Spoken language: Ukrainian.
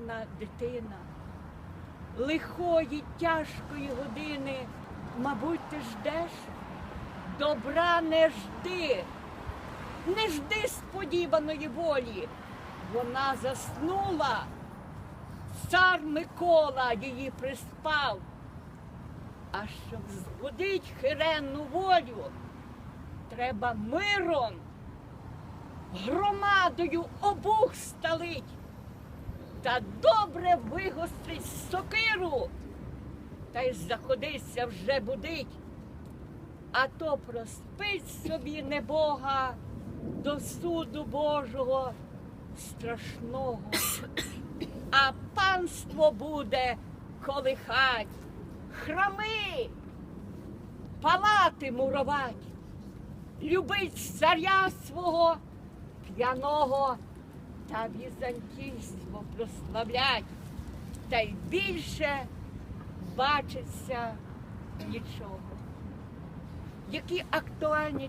невихована дитина. Лихої, тяжкої години, мабуть, ти ждеш, добра не жди, не жди сподіваної волі. Вона заснула, цар Микола її приспав. А щоб збудить хиренну волю, треба миром, громадою обух та добре вигострить сокиру, та й заходиться вже будить, а то проспить собі небога до суду Божого страшного, а панство буде колихать, храми, палати мурувать, любить царя свого п'яного та візантійство прославлять, та й більше бачиться нічого. Які актуальні